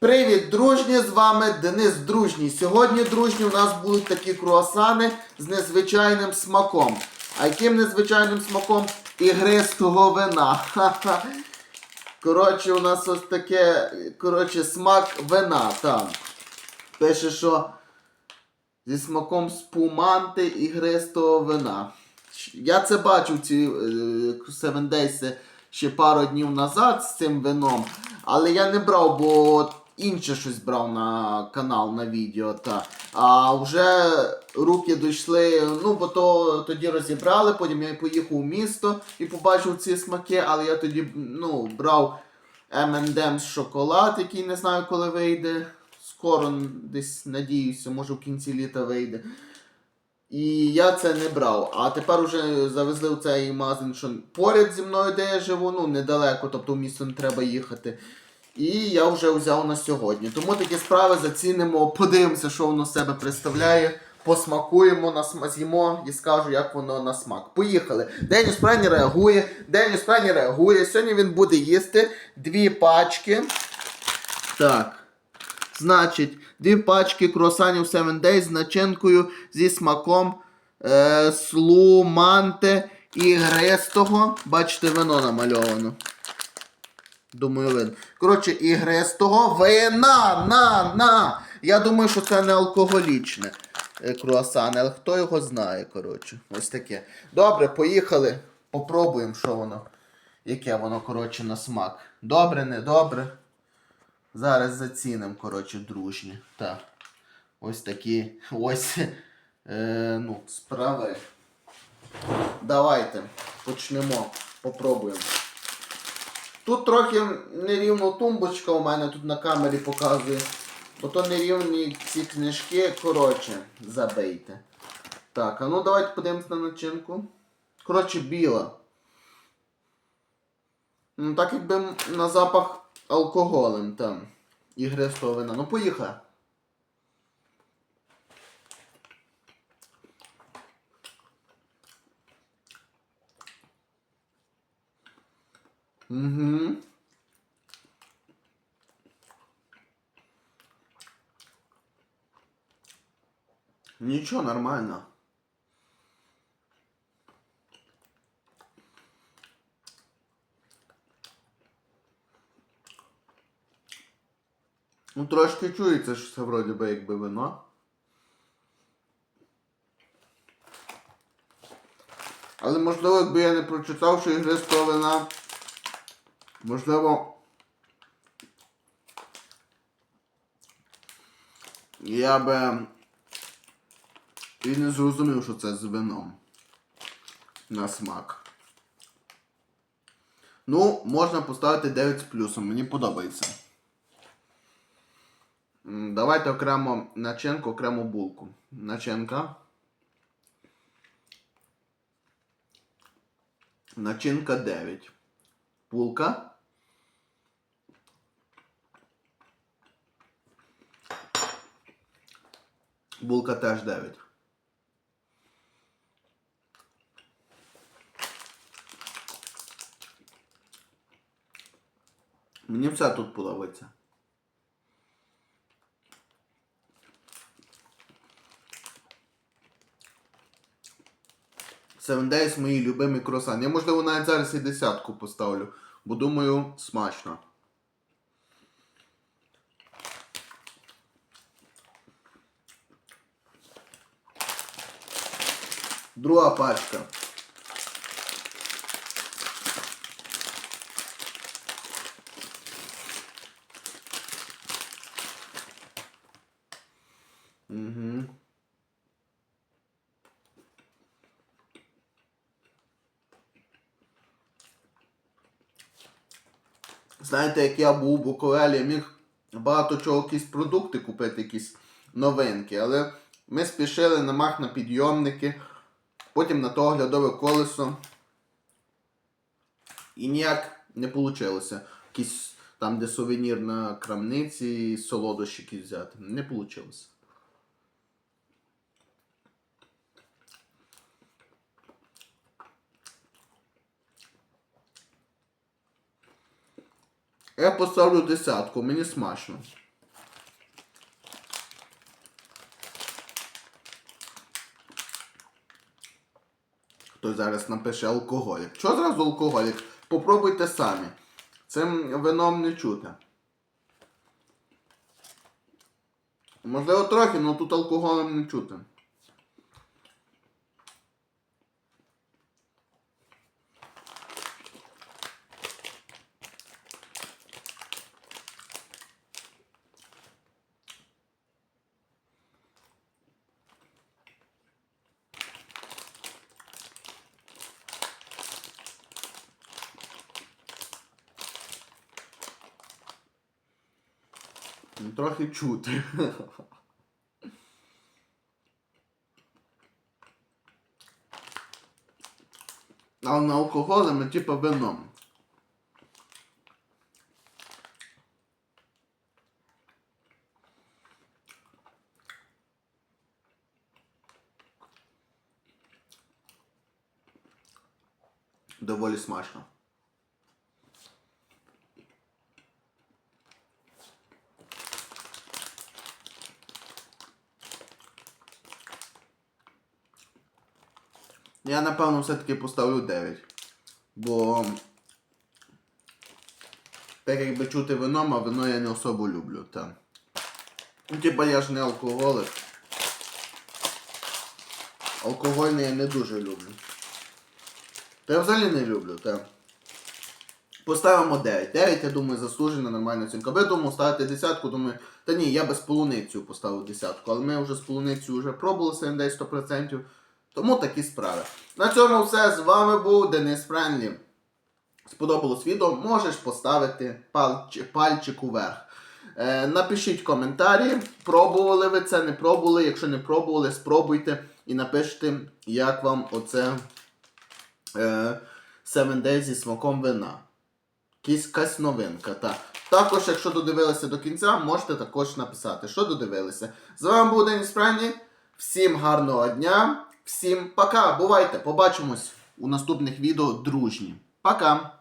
Привіт, дружні! З вами Денис Дружній. Сьогодні, дружні, у нас будуть такі круасани з незвичайним смаком. А яким незвичайним смаком? Ігристого вина. Ха-ха. Коротше, у нас ось таке, коротше, смак вина там. Пише, що зі смаком спуманти ігристого вина. Я це бачив ці е, Seven Days ще пару днів назад з цим вином, але я не брав, бо інше щось брав на канал на відео. Та. А вже руки дійшли, ну бо то тоді розібрали, потім я поїхав у місто і побачив ці смаки, але я тоді ну, брав M&M's шоколад, який не знаю коли вийде. Скоро десь надіюся, може в кінці літа вийде. І я це не брав. А тепер вже завезли в цей магазин, що поряд зі мною, де я живу, ну недалеко, тобто в місто не треба їхати. І я вже взяв на сьогодні. Тому такі справи зацінимо, подивимося, що воно себе представляє. Посмакуємо, насма- з'їмо і скажу, як воно на смак. Поїхали. Деніс Прені реагує. Деніс Прені реагує. Сьогодні він буде їсти дві пачки. Так. Значить, дві пачки круасанів 7 Days з начинкою зі смаком е, слуманте і грестого. Бачите, вино намальовано. Думаю, видно. Коротше, ігристого вина на на. Я думаю, що це не алкоголічне е, круасани, але хто його знає, коротше. Ось таке. Добре, поїхали. Попробуємо, що воно. Яке воно, коротше, на смак. Добре, не добре. Зараз зацінимо, коротше, дружні. Так. Ось такі ось е, ну, справи. Давайте почнемо. Попробуємо. Тут трохи нерівно тумбочка у мене тут на камері показує. Бо то нерівні ці книжки, коротше, забийте. Так, а ну давайте подивимось на начинку. Коротше, біла. Ну, так якби на запах алкоголем там. Ігристого вина. Ну поїхали. Угу. Нічого, нормально. Ну, трошки чується, що це вроді би якби вино. Але можливо, якби я не прочитав, що ігристого вина, можливо. Я би і не зрозумів, що це з вином. На смак. Ну, можна поставити 9 з плюсом, мені подобається. Давайте окремо начинку, окремо булку. Начинка. Начинка 9. Булка. Булка теж 9. Мені все тут подобається. Seven Days мої любимі круасани. Я можливо навіть зараз і десятку поставлю, бо думаю, смачно. Друга пачка. Угу. Знаєте, як я був у Буковелі, я міг багато чого, якісь продукти купити, якісь новинки, але ми спішили на мах на підйомники, потім на то оглядове колесо. І ніяк не вийшло. Якісь там, де сувенір на крамниці, солодощі взяти. Не вийшло. Я поставлю десятку, мені смачно. Хтось зараз напише алкоголік. Що зразу алкоголік? Попробуйте самі. Цим вином не чути. Можливо, трохи, але тут алкоголем не чути. Трохи чути. А на алкоголем, типа вином. Доволі смачно. Я напевно все-таки поставлю 9. Бо. Так якби чути вином, а вино я не особо люблю. Та. Ну, типа я ж не алкоголик. Алкогольне я не дуже люблю. Та я взагалі не люблю, та. Поставимо 9. 9, я думаю, заслужена нормальна оцінка. Ви думаю, ставите десятку, думаю, та ні, я без полуницю поставив десятку, але ми вже з полуницю вже пробували сендей 100%. Тому такі справи. На цьому все. З вами був Денис Френлі. Сподобалось відео, можеш поставити пальчик, уверх. Е, напишіть коментарі, пробували ви це, не пробували. Якщо не пробували, спробуйте і напишіть, як вам оце е, 7 Days зі смаком вина. Якась, новинка. Та. Також, якщо додивилися до кінця, можете також написати, що додивилися. З вами був Деніс Френлі. Всім гарного дня, всім пока. Бувайте, побачимось у наступних відео дружні. Пока!